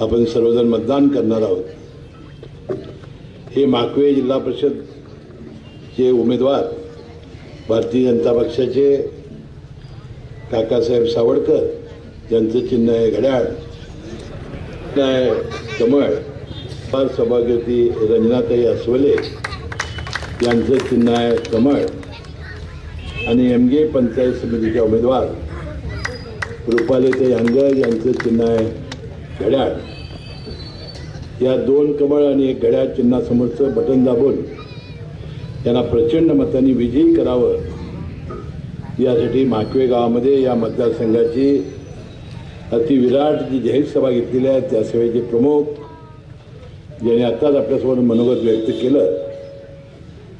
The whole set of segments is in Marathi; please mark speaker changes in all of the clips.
Speaker 1: आपण सर्वजण मतदान करणार आहोत. हे माकवे जिल्हा परिषदचे उमेदवार भारतीय जनता पक्षाचे काकासाहेब सावडकर ज्यांचं चिन्ह आहे घड्याळ. चिन्ह आहे कमळ फार सभागती रंजनाताई अस्वले यांचं चिन्ह आहे कमळ. आणि एमगे पंचायत समितीच्या उमेदवार रुपालीताई हंगर यांचं चिन्ह आहे घड्याळ. या दोन कमळ आणि एक घड्याळ चिन्हासमोरचं बटन दाबून त्यांना प्रचंड मतांनी विजयी करावं. यासाठी माकवे गावामध्ये या मतदारसंघाची अतिविराट जी जाहीर सभा घेतलेली आहे त्या सभेचे प्रमुख ज्यांनी आत्ताच आपल्यासमोर मनोगत व्यक्त केलं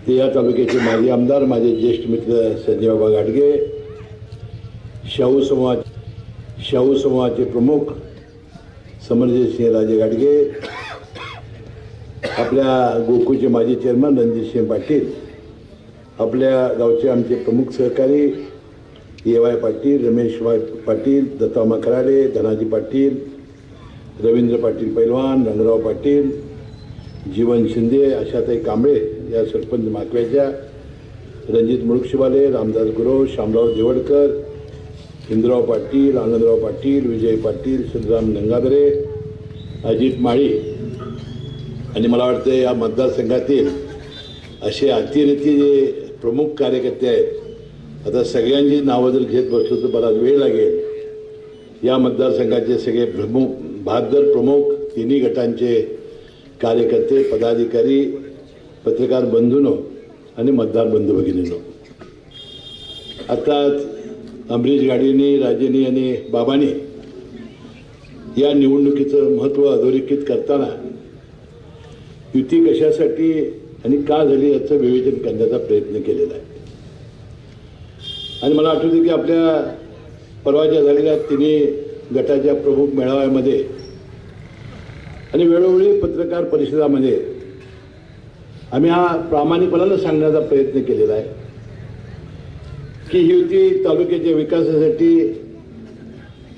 Speaker 1: ते या तालुक्याचे माजी आमदार माझे ज्येष्ठ मित्र संजयबाबा गाडगे शाहू समाज शाहू समूहाचे प्रमुख समरजितसिंह राजे गाडगे आपल्या गोकुळचे माजी चेअरमन रणजितसिंह पाटील आपल्या गावचे आमचे प्रमुख सहकारी A Y Patil Ramesh Y Patil दत्तामा Kharade Dhanaji Patil Ravindra Patil पैलवान रंगराव पाटील जीवन शिंदे आशाताई कांबळे या सरपंच माकव्याच्या रणजित मुळुक्षवाले रामदास गुरव शामराव देवडकर हिंदराव पाटील आनंदराव पाटील विजय पाटील श्रीराम गंगाधरे अजित माळी. आणि मला वाटतं या मतदारसंघातील असे अतिरेकी जे प्रमुख कार्यकर्ते आहेत आता सगळ्यांची नावं जर घेत बसलो तर बराच वेळ लागेल. या मतदारसंघाचे सगळे प्रमुख बहादर प्रमुख तिन्ही गटांचे कार्यकर्ते पदाधिकारी पत्रकार बंधूनो आणि मतदार बंधू भगिनीनो. आता अमरीश गाडीने राजेने आणि बाबांनी या निवडणुकीचं महत्त्व अधोरेखित करताना युती कशासाठी आणि का झाली याचं विवेचन करण्याचा प्रयत्न केलेला आहे. आणि मला आठवते की आपल्या परवाच्या झालेल्या तिन्ही गटाच्या प्रमुख मेळाव्यामध्ये आणि वेळोवेळी पत्रकार परिषदामध्ये आम्ही हा प्रामाणिकपणानं सांगण्याचा प्रयत्न केलेला आहे. की ही युती तालुक्याच्या विकासासाठी.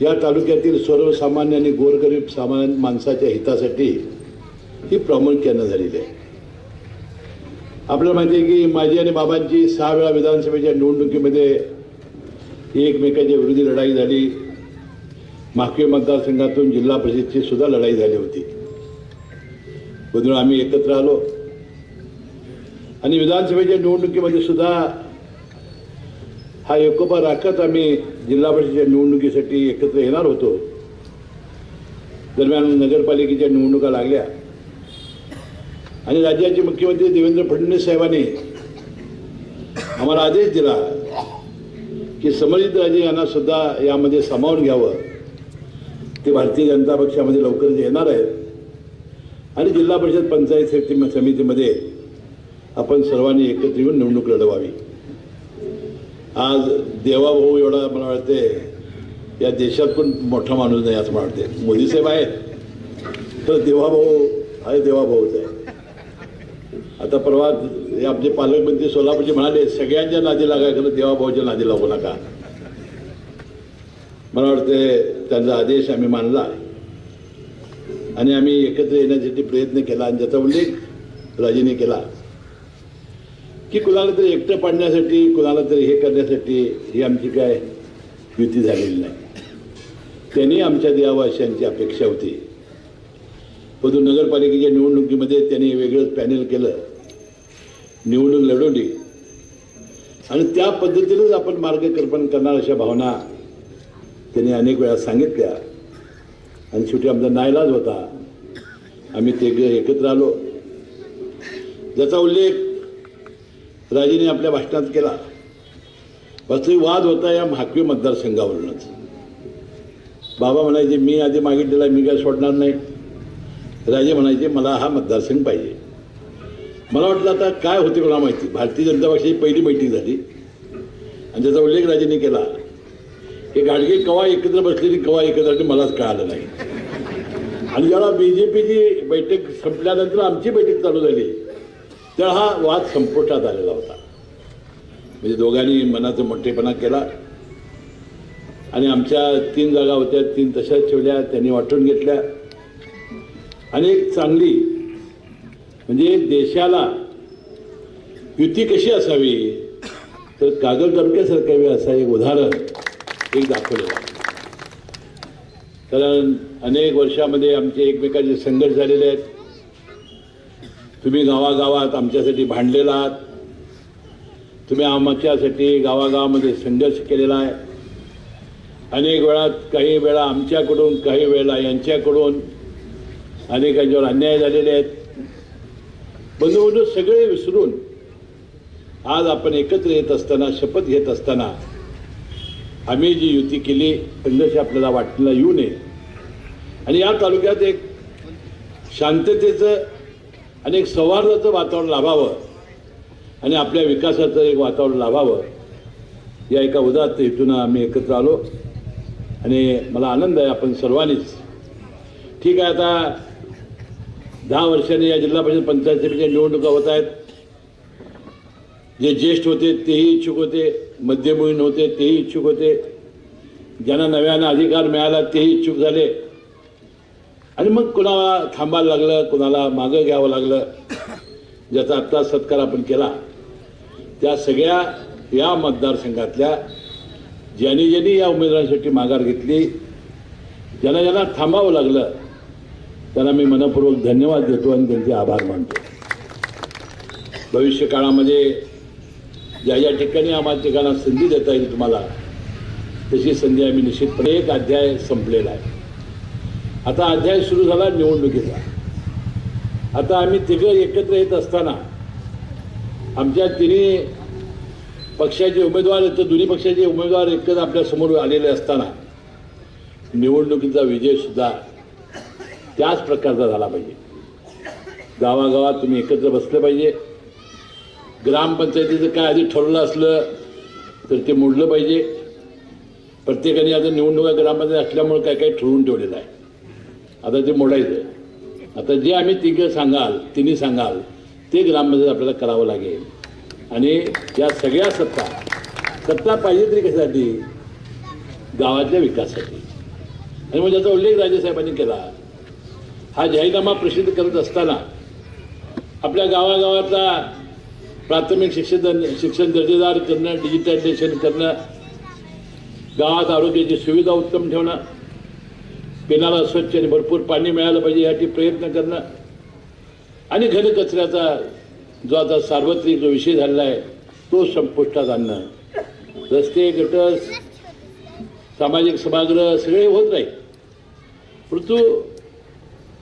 Speaker 1: या तालुक्यातील सर्वसामान्य आणि गोरगरीब सामान्य माणसाच्या हितासाठी ही प्रामुख्यानं झालेली आहे. आपल्याला माहिती आहे की माझी आणि बाबांची सहा वेळा विधानसभेच्या निवडणुकीमध्ये एकमेकाच्या विरोधी लढाई झाली. माकवे मतदारसंघातून जिल्हा परिषदची सुद्धा लढाई झाली होती. म्हणून आम्ही एकत्र आलो. आणि विधानसभेच्या निवडणुकीमध्ये सुद्धा हा एकोपा राखत आम्ही जिल्हा परिषदेच्या निवडणुकीसाठी एकत्र येणार होतो. दरम्यान नगरपालिकेच्या निवडणुका लागल्या. आणि राज्याचे मुख्यमंत्री देवेंद्र फडणवीस साहेबांनी आम्हाला आदेश दिला की समर्जित राजे यांना सुद्धा यामध्ये सामावून घ्यावं. ते भारतीय जनता पक्षामध्ये लवकरच येणार आहेत. आणि जिल्हा परिषद पंचायत समितीमध्ये आपण सर्वांनी एकत्र येऊन निवडणूक लढवावी. आज देवाभाऊ एवढा मला वाटते या देशात पण मोठा माणूस नाही असं मला वाटते. मोदी साहेब आहेत तर देवाभाऊ आहे देवाभाऊच आहे. आता परवा हे आमचे पालकमंत्री सोलापूरचे म्हणाले सगळ्यांच्या नादी लागा खरं देवाभाऊच्या नादी लागू नका. मला वाटते त्यांचा आदेश आम्ही मानला आणि आम्ही एकत्र येण्यासाठी प्रयत्न केला आणि त्याचा उल्लेख राजेने केला. की कुणाला तरी एकटं पाडण्यासाठी कुणाला तरी हे करण्यासाठी ही आमची काय युती झालेली नाही. त्यांनी आमच्या देवावासियांची अपेक्षा होती. परंतु नगरपालिकेच्या निवडणुकीमध्ये त्यांनी वेगळंच पॅनल केलं. निवडणूक लढवली. आणि त्या पद्धतीनेच आपण मार्गकल्पन करणार अशा भावना त्यांनी अनेक वेळा सांगितल्या. आणि शेवटी आमचा नाईलाज होता. आम्ही ते एकत्र आलो. ज्याचा उल्लेख राजेने आपल्या भाषणात केला. वास्तविक वाद होता या म्हाकवी मतदारसंघावरूनच. बाबा म्हणायचे मी आधी मागितलेला मी काय सोडणार नाही? राजे म्हणायचे मला हा मतदारसंघ पाहिजे. मला वाटलं आता काय होते कोणा माहिती. भारतीय जनता पक्षाची पहिली बैठक झाली. आणि त्याचा उल्लेख राजेने केला. हे गाडगे कवा एकत्र बसलेली कवा एकत्र मलाच कळालं नाही. आणि ज्याला बी जे पीची बैठक संपल्यानंतर आमची बैठक चालू झाली. तर हा वाद संपुष्टात आलेला होता. म्हणजे दोघांनी मनाचा मोठेपणा केला. आणि आमच्या तीन जागा होत्या तीन तशाच ठेवल्या त्यांनी वाटून घेतल्या. आणि एक चांगली म्हणजे देशाला युती कशी असावी तर कागद तालुक्यासारखं असं एक उदाहरण एक दाखवलेलं कारण अनेक वर्षामध्ये आमचे एकमेकांचे संघर्ष झालेले आहेत. तुम्ही गावागावात आमच्यासाठी भांडलेला आहात. तुम्ही आमच्यासाठी गावागावामध्ये संघर्ष केलेला आहे. अनेक वेळा काही वेळा आमच्याकडून काही वेळा यांच्याकडून अनेकांच्यावर अन्याय झालेले आहेत. बंधू सगळे विसरून आज आपण एकत्र येत असताना शपथ घेत असताना आम्ही जी युती केली संघर्ष आपल्याला वाटला येऊ नये. आणि या तालुक्यात एक शांततेचं आणि एक सौहार्दाचं वातावरण लाभावं आणि आपल्या विकासाचं एक वातावरण लाभावं या एका उदात्त हेतून आम्ही एकत्र आलो. आणि मला आनंद आहे आपण सर्वांनीच. ठीक आहे आता दहा वर्षांनी या जिल्हा परिषद पंचायत समितीच्या निवडणुका होत आहेत. जे ज्येष्ठ होते तेही इच्छुक होते. मध्यमहीन होते तेही इच्छुक होते. ज्यांना नव्यानं अधिकार मिळाला तेही इच्छुक झाले. आणि मग कुणाला थांबायला लागलं कुणाला मागं घ्यावं लागलं ज्याचा आत्ता सत्कार आपण केला त्या सगळ्या या मतदारसंघातल्या ज्यांनी ज्यांनी या उमेदवारांसाठी माघार घेतली ज्यांना ज्यांना थांबावं लागलं त्यांना मी मनपूर्वक धन्यवाद देतो आणि त्यांचे आभार मानतो. भविष्य काळामध्ये ज्या ज्या ठिकाणी आम्हाला ठिकाणा संधी देता येईल तुम्हाला तशी संधी आम्ही निश्चितपणे एक अध्याय संपलेला आहे. आता अध्याय सुरू झाला निवडणुकीचा. आता आम्ही तिघं एकत्र येत असताना आमच्या तिन्ही पक्षाचे उमेदवार आहेत तर दोन्ही पक्षाचे उमेदवार एकत्र आपल्यासमोर आलेले असताना निवडणुकीचा विजयसुद्धा त्याच प्रकारचा झाला पाहिजे. गावागावात तुम्ही एकत्र बसलं पाहिजे. ग्रामपंचायतीचं काय आधी ठरवलं असलं तर ते मोडलं पाहिजे. प्रत्येकाने आता निवडणुका ग्रामपंचायत असल्यामुळे काय काय ठरवून ठेवलेलं आहे. आता ते मोडायचं आता जे आम्ही तिघं सांगाल तिने सांगाल ते ग्रामपंचायत आपल्याला करावं लागेल. आणि या सगळ्या सत्ता सत्ता पाहिजे तरी कशासाठी? गावातल्या विकासासाठी. आणि मग ज्याचा उल्लेख राजेसाहेबांनी केला हा जाहीरनामा प्रसिद्ध करत असताना आपल्या गावागावातला प्राथमिक शिक्षण शिक्षण दर्जेदार करणं डिजिटायझेशन करणं गावात आरोग्याची सुविधा उत्तम ठेवणं पिण्याला स्वच्छ आणि भरपूर पाणी मिळालं पाहिजे यासाठी प्रयत्न करणं. आणि घनकचऱ्याचा जो आता सार्वत्रिक जो विषय झालेला आहे तो संपुष्टात आणणं. रस्ते गटस सामाजिक सभागृह सगळे होत नाही. परंतु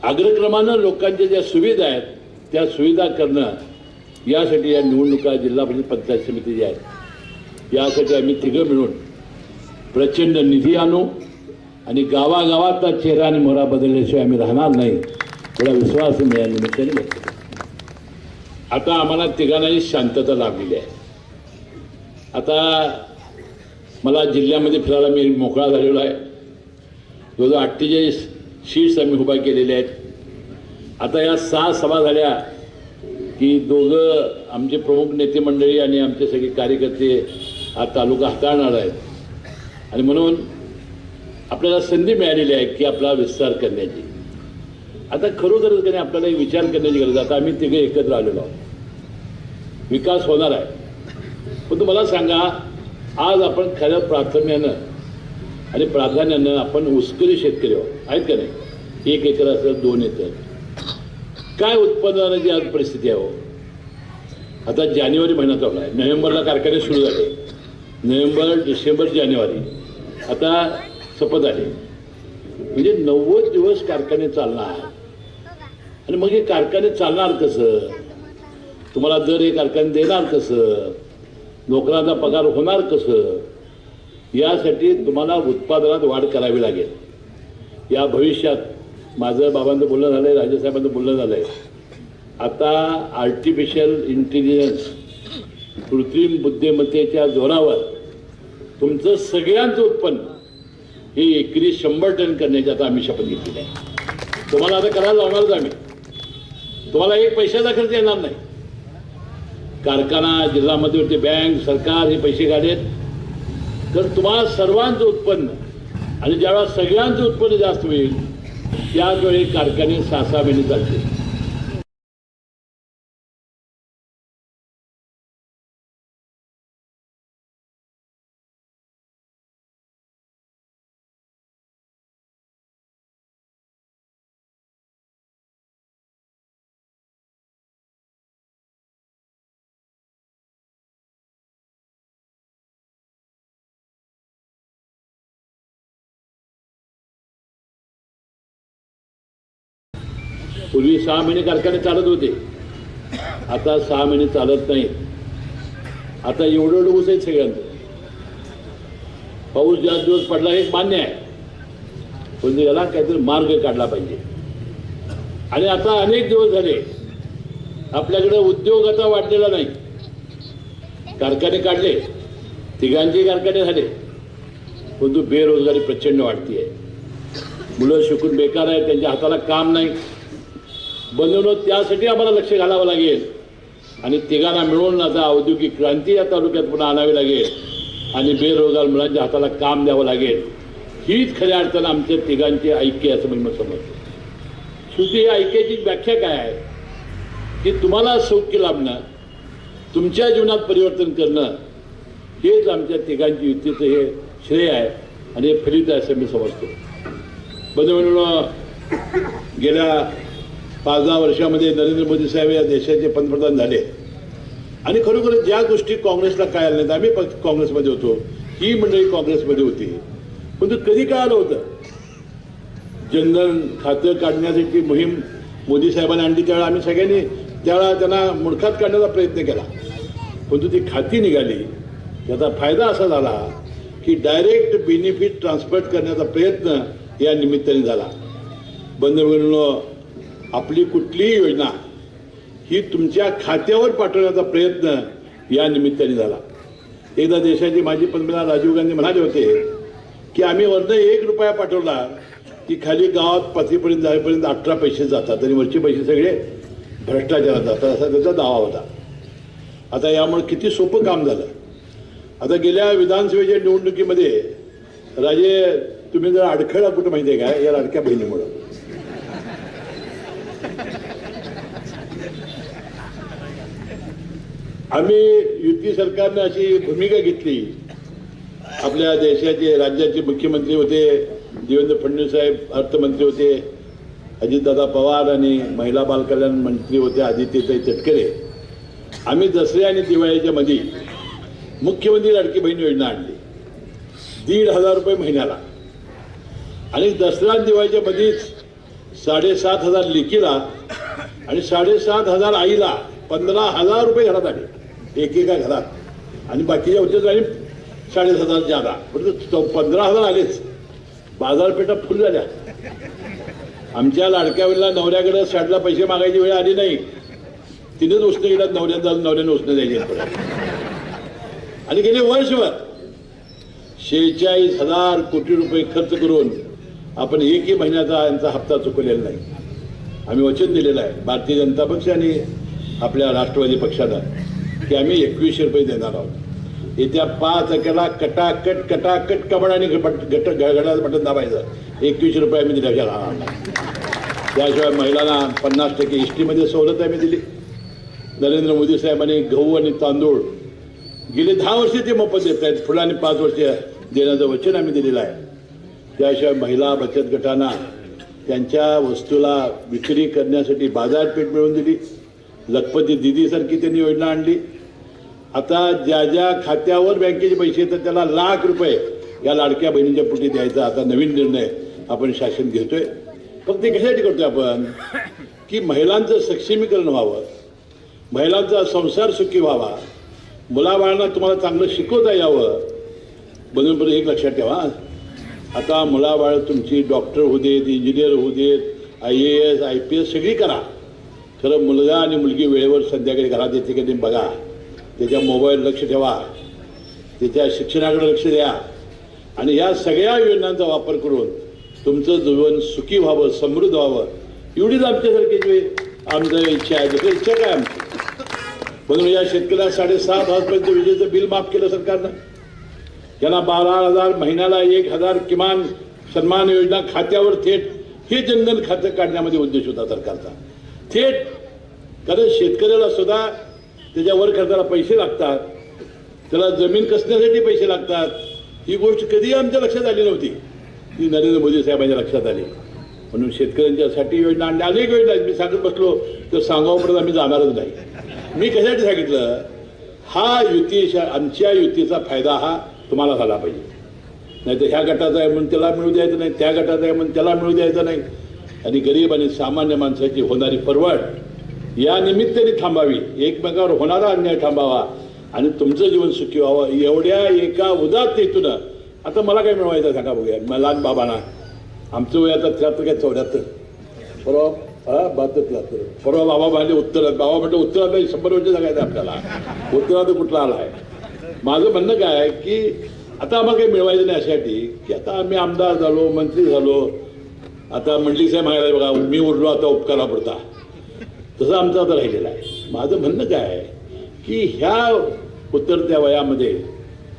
Speaker 1: अग्रक्रमानं लोकांच्या ज्या सुविधा आहेत त्या सुविधा करणं यासाठी या निवडणुका जिल्हा परिषद पंचायत समिती ज्या आहेत. यासाठी आम्ही तिघं मिळून प्रचंड निधी आणू. आणि गावागावातला चेहरा आणि मोहरा बदलल्याशिवाय आम्ही राहणार नाही. थोडा विश्वास मी या निमित्ताने व्यक्त आता आम्हाला तिघांनाही शांतता लाभलेली आहे. आता मला जिल्ह्यामध्ये फिरायला मी मोकळा झालेलो आहे. जवळजवळ अठ्ठेचाळीस शीट्स आम्ही उभा केलेल्या आहेत. आता या सहा सभा झाल्या की दोघं आमचे प्रमुख नेते मंडळी आणि आमचे सगळे कार्यकर्ते हा तालुका हाताळणार आहेत. आणि म्हणून आपल्याला संधी मिळालेली आहे की आपला विस्तार करण्याची. आता खरोखरच त्याने आपल्याला एक विचार करण्याची गरज आता आम्ही तिघे एकत्र आलेलो आहोत. विकास होणार आहे. पण तुम्हाला सांगा आज आपण खऱ्या प्राथम्यानं आणि प्राधान्यानं आपण उस्करी शेतकरी आहोत. आहेत का नाही? एक एकर असेल दोन एकर. काय उत्पादनाची आज परिस्थिती आहे हो? आता जानेवारी महिना चालू आहे. नोव्हेंबरला कारखाने सुरू झाले. नोव्हेंबर डिसेंबर जानेवारी. आता शपथ आहे. म्हणजे नव्वद दिवस कारखाने चालणार. आणि मग हे कारखाने चालणार कसं? तुम्हाला दर हे कारखाने देणार कसं? नोकरांचा पगार होणार कसं? यासाठी तुम्हाला उत्पादनात वाढ करावी लागेल. या भविष्यात माझं बाबांचं बोलणं झालं आहे राजेसाहेबांचं बोलणं झालं आहे आता आर्टिफिशियल इंटेलिजन्स कृत्रिम बुद्धिमत्तेच्या जोरावर तुमचं सगळ्यांचं उत्पन्न हे एकरी शंभर टन करण्याची आता आम्ही शपथ घेतली आहे. तुम्हाला आता करायला लावणारच आम्ही. तुम्हाला एक पैशाचा खर्च येणार नाही. कारखाना जिल्हा मध्यवर्ती बँक सरकार हे पैसे काढेल. तर तुम्हाला सर्वांचं उत्पन्न आणि ज्यावेळेला सगळ्यांचं उत्पन्न जास्त होईल त्याचवेळी कारखाने सहा सहा महिने चालतील. पूर्वी सहा महिने कारखाने चालत होते. आता सहा महिने चालत नाही आता एवढं एवढं ऊस आहेत सगळ्यांचं. पाऊस जास्त दिवस पडला हे मान्य आहे. पण याला काहीतरी मार्ग काढला पाहिजे. आणि आता अनेक दिवस झाले आपल्याकडे उद्योग आता वाढलेला नाही. कारखाने काढले तिघांचे कारखाने झाले. परंतु बेरोजगारी प्रचंड वाढतीये. मुलं शिकून बेकार आहेत त्यांच्या हाताला काम नाही. बनवणं त्यासाठी आम्हाला लक्ष घालावं लागेल. आणि तिघांना मिळून आता औद्योगिक क्रांती या तालुक्यात पुन्हा आणावी लागेल. आणि बेरोजगार मुलांच्या हाताला काम द्यावं लागेल. हीच खऱ्या अडचण आमच्या तिघांची ऐक्य असं मी समजतो शेवटी या ऐक्याची व्याख्या काय आहे? की तुम्हाला सौख्य लाभणं तुमच्या जीवनात परिवर्तन करणं हेच आमच्या तिघांची युतीचं हे श्रेय आहे. आणि हे फलित आहे असं मी समजतो. बंधू गेल्या पाच दहा वर्षामध्ये नरेंद्र मोदी साहेब या देशाचे पंतप्रधान झाले. आणि खरोखर ज्या गोष्टी काँग्रेसला काय आल्या नाहीत आम्ही काँग्रेसमध्ये होतो. ही मंडळी काँग्रेसमध्ये होती. पण कधी काय आलं होतं? जनधन खातं काढण्यासाठी मोहीम मोदी साहेबांनी आणली त्यावेळेला आम्ही सगळ्यांनी त्यावेळा त्यांना मुडखात काढण्याचा प्रयत्न केला. परंतु ती खाती निघाली. त्याचा फायदा असा झाला की डायरेक्ट बेनिफिट ट्रान्सफर करण्याचा प्रयत्न या निमित्ताने झाला. बंधू आपली कुठलीही योजना ही तुमच्या खात्यावर पाठवण्याचा प्रयत्न या निमित्ताने झाला. एकदा देशाचे माजी पंतप्रधान राजीव गांधी म्हणाले होते की आम्ही वरनं एक रुपया पाठवला की खाली गावात पाचवीपर्यंत जाईपर्यंत अठरा पैसे जातात आणि वरचे पैसे सगळे भ्रष्टाचारात जातात. असा त्याचा दावा होता. आता यामुळे किती सोपं काम झालं. आता गेल्या विधानसभेच्या निवडणुकीमध्ये राजे तुम्ही जर अडखळा कुठं माहिती आहे का? या लाडक्या बहिणीमुळं. आम्ही युती सरकारने अशी भूमिका घेतली. आपल्या देशाचे राज्याचे मुख्यमंत्री होते देवेंद्र फडणवीस साहेब अर्थमंत्री होते अजितदादा पवार आणि महिला बालकल्याण मंत्री होते आदित्यताई तटकरे. आम्ही दसऱ्या आणि दिवाळीच्या मध्ये मुख्यमंत्री लाडकी बहीण योजना आणली. दीड हजार रुपये महिन्याला. आणि दसरा आणि दिवाळीच्या मध्येच साडेसात हजार लेकीला आणि साडेसात हजार आईला पंधरा हजार रुपये घरात आले. एकेका घरात. आणि बाकीच्या होते आणि साडेसात हजार जादा म्हणजे पंधरा हजार आलेच. बाजारपेठा फुल झाल्या. आमच्या लाडक्या वेळेला नवऱ्याकडे साडला पैसे मागायची वेळ आली नाही. तिनेच उसने गेल्यात नवऱ्यात नवऱ्याने उसने द्यायचे. आणि गेले वर्षभर शेहेचाळीस हजार कोटी रुपये खर्च करून आपण एकही महिन्याचा यांचा हप्ता चुकवलेला नाही. आम्ही वचन दिलेलं आहे. भारतीय जनता पक्ष आणि आपल्या राष्ट्रवादी पक्षाला की आम्ही एकवीसशे रुपये देणार आहोत. येत्या पाच अकेला कटाकट कटाकट कमळाने गट गट बटन दाबायचं. एकवीसशे रुपये आम्ही दिल्या राहणार नाही त्याशिवाय महिलांना पन्नास टक्के एस टीमध्ये सवलत आम्ही दिली. नरेंद्र मोदी साहेबांनी गहू आणि तांदूळ गेले दहा वर्ष ते मोफत देत आहेत. पुढे पाच वर्ष देण्याचं वचन आम्ही दिलेलं आहे. त्याशिवाय महिला बचत गटांना त्यांच्या वस्तूला विक्री करण्यासाठी बाजारपेठ मिळवून दिली. लखपती दिदीसारखी त्यांनी योजना आणली. आता ज्या ज्या खात्यावर बँकेचे पैसे येतात त्याला लाख रुपये या लाडक्या बहिणीच्या पोटी द्यायचा आता नवीन निर्णय आपण शासन घेतोय. फक्त ते कशासाठी करतोय आपण की महिलांचं सक्षमीकरण व्हावं. महिलांचा संसार सुखी व्हावा. मुलाबाळांना तुम्हाला चांगलं शिकवता यावं. म्हणून एक लक्षात ठेवा आता मुलाबाळ तुमची डॉक्टर होऊ देत इंजिनियर होऊ देत I A S I P S सगळी करा. खरं मुलगा आणि मुलगी वेळेवर संध्याकाळी घरात येते की नाही बघा. त्याच्या मोबाईल लक्ष ठेवा. त्याच्या शिक्षणाकडे लक्ष द्या. आणि या सगळ्या योजनांचा वापर करून तुमचं जीवन सुखी व्हावं समृद्ध व्हावं. एवढीच आमच्यासारखी जी आमचं इच्छा आहे. दुसरी इच्छा काय आमची? म्हणून या शेतकऱ्याला साडेसात हजारपर्यंत विजेचं बिल माफ केलं सरकारनं. ज्याला बारा हजार महिन्याला एक हजार किमान सन्मान योजना खात्यावर थेट हे जनधन खातं काढण्यामध्ये उद्देश होता सरकारचा. थेट कारण शेतकऱ्याला सुद्धा त्याच्या वर खर्चाला पैसे लागतात त्याला जमीन कसण्यासाठी पैसे लागतात ही गोष्ट कधीही आमच्या लक्षात आली नव्हती. ती नरेंद्र मोदी साहेबांच्या लक्षात आली. म्हणून शेतकऱ्यांच्यासाठी योजना आणल्या अनेक योजना आहेत. मी सांगत बसलो तर सांगावपर्यंत आम्ही जाणारच नाही. मी कशासाठी सांगितलं? हा युती आमच्या युतीचा फायदा हा तुम्हाला झाला पाहिजे. नाही तर ह्या गटाचा आहे म्हणून त्याला मिळू द्यायचं नाही त्या गटाचा आहे म्हणून त्याला मिळू द्यायचं नाही. आणि गरीब आणि सामान्य माणसाची होणारी परवड या निमित्ताने थांबावी. एकमेकावर होणारा अन्याय थांबावा. आणि तुमचं जीवन सुखी व्हावं. एवढ्या एका उदात आता मला काय मिळवायचं सांगा बघूया. मला लहान बाबांना. आमचं वय आता त्र्याहत्तर काय चौऱ्याहत्तर? परवा हा बहात्तर त्र्याहत्तर. परवा बाबा म्हणजे उत्तरात. बाबा म्हणजे उत्तरात शंभर वर्ष जगायचं आपल्याला. उत्तरात कुठला आला आहे? माझं म्हणणं काय आहे की आता आम्हाला काही मिळवायचं नाही अशासाठी की आता आम्ही आमदार झालो मंत्री झालो. आता मंडलिक साहेब म्हणाले बघा मी उरलो आता उपकारापुरता. तसं आमचं आता राहिलेलं आहे. माझं म्हणणं काय आहे की ह्या उतरत्या वयामध्ये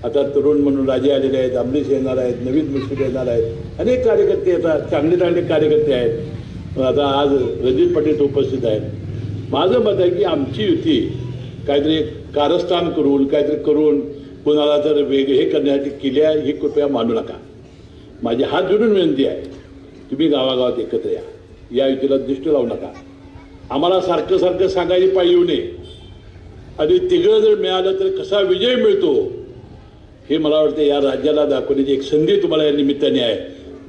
Speaker 1: आता तरुण म्हणून राजे आलेले आहेत अमरीश येणार आहेत नवीन मुश्किल येणार आहेत अनेक कार्यकर्ते येतात चांगले चांगले कार्यकर्ते आहेत. आता आज रणजित पाटील उपस्थित आहेत. माझं मत आहे की आमची युती काहीतरी कारस्थान करून काहीतरी करून कोणाला जर वेग हे करण्यासाठी केली आहे ही कृपया मानू नका. माझी हात जोडून विनंती आहे तुम्ही गावागावात एकत्र या. या युतीला दृष्टी लावू नका. आम्हाला सारखं सारखं सांगायची पाहिजे येऊ नये. आणि तिघं जर मिळालं तर कसा विजय मिळतो हे मला वाटतं या राज्याला दाखवण्याची एक संधी तुम्हाला या निमित्ताने आहे.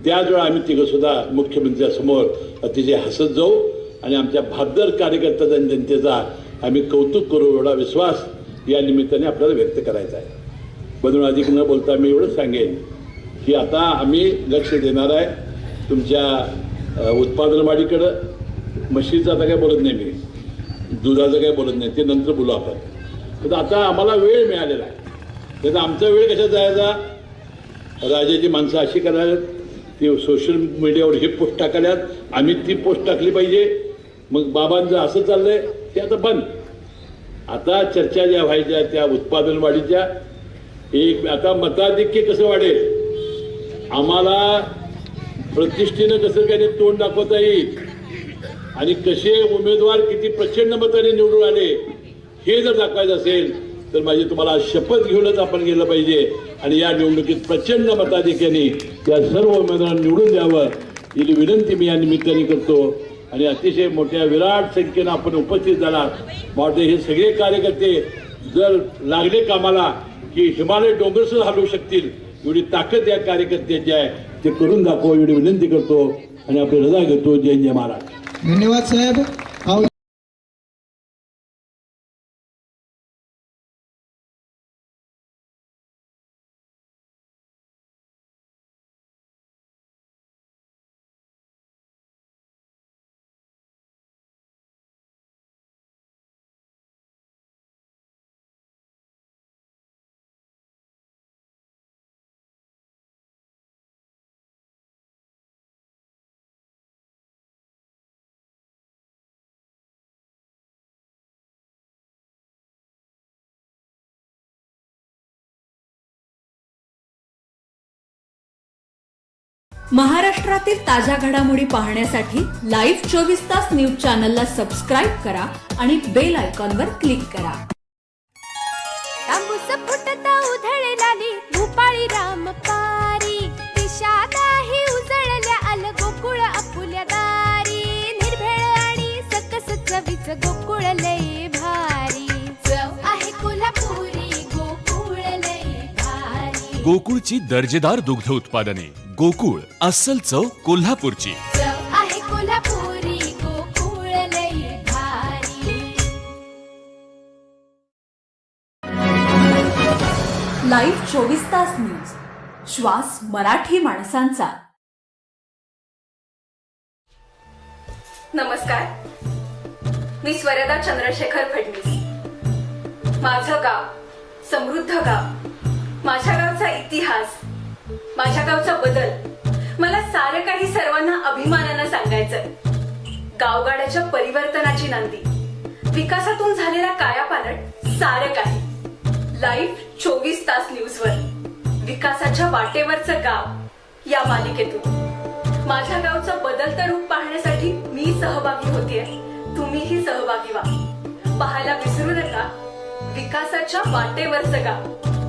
Speaker 1: त्याच वेळा आम्ही तिघं सुद्धा मुख्यमंत्र्यासमोर अतिशय हसत जाऊ आणि आमच्या भाबदार कार्यकर्त्याचा आणि जनतेचा आम्ही कौतुक करू एवढा विश्वास या निमित्ताने आपल्याला व्यक्त करायचा आहे. म्हणून अधिक न बोलता मी एवढंच सांगेन की आता आम्ही लक्ष देणार आहे तुमच्या उत्पादन वाढीकडं. म्हशीचं आता काय बोलत नाही मी. दुधाचं काय बोलत नाही. ते नंतर बोलू आपण. तर आता आम्हाला वेळ मिळालेला आहे. त्याचा आमचा वेळ कशा जायचा? राजाची माणसं अशी करायला ती सोशल मीडियावर हे पोस्ट टाकाल्यात आम्ही ती पोस्ट टाकली पाहिजे. मग बाबांचं असं चाललंय. ते आता बंद. आता चर्चा ज्या व्हायच्या त्या उत्पादन वाढीच्या एक आता मताधिक्य कसं वाढेल? आम्हाला प्रतिष्ठेनं कसं काही तोंड दाखवता येईल? आणि कसे उमेदवार किती प्रचंड मताने निवडून आले हे जर दाखवायचं असेल तर माझी तुम्हाला शपथ घेऊनच आपण गेलं पाहिजे. आणि या निवडणुकीत प्रचंड मताधिक्याने त्या सर्व उमेदवारांना निवडून द्यावं ही विनंती मी या निमित्ताने करतो. आणि अतिशय मोठ्या विराट संख्येनं आपण उपस्थित झाला मला हे सगळे कार्यकर्ते जर लागले कामाला की हिमालय डोंगरसुद्धा हलवू शकतील. एवढी ताकद या कार्यकर्त्याची आहे. ते करून दाखवा एवढी विनंती करतो आणि आपली रजा घेतो. जय जय महाराज.
Speaker 2: धन्यवाद साहेब.
Speaker 3: महाराष्ट्रातील ताज्या घडामोडी पाहण्यासाठी लाईव्ह चोवीस तास न्यूज चॅनलला सबस्क्राईब करा आणि बेल आयकॉनवर क्लिक करा.
Speaker 4: तांबूस फुटता उधळलाली भूपाळी राम
Speaker 5: गोकुळची दर्जेदार दुग्ध उत्पादने. गोकुळ अस्सल चव कोल्हापूरची.
Speaker 4: चव आहे कोल्हापुरी गोकुळ लय भारी.
Speaker 3: लाईव्ह चोवीस तास न्यूज. श्वास मराठी माणसांचा.
Speaker 6: नमस्कार. मी स्वरदा चंद्रशेखर फडणवीस. माझं गाव समृद्ध गाव. माझ्या गावचा इतिहास माझ्या गावचा बदल. मला सारं काही सर्वांना अभिमानानं सांगायचंय. गावगाड्याच्या परिवर्तनाची नांदी. विकासातून झालेला कायापालट सारं काही. लाईव्ह चोवीस तास न्यूजवर विकासाच्या वाटेवरचं गाव या मालिकेतून. माझ्या गावचं बदलतं रूप पाहण्यासाठी मी सहभागी होतीये. तुम्हीही सहभागी व्हा. पाहायला विसरू नका. विकासाच्या वाटेवरचं गाव.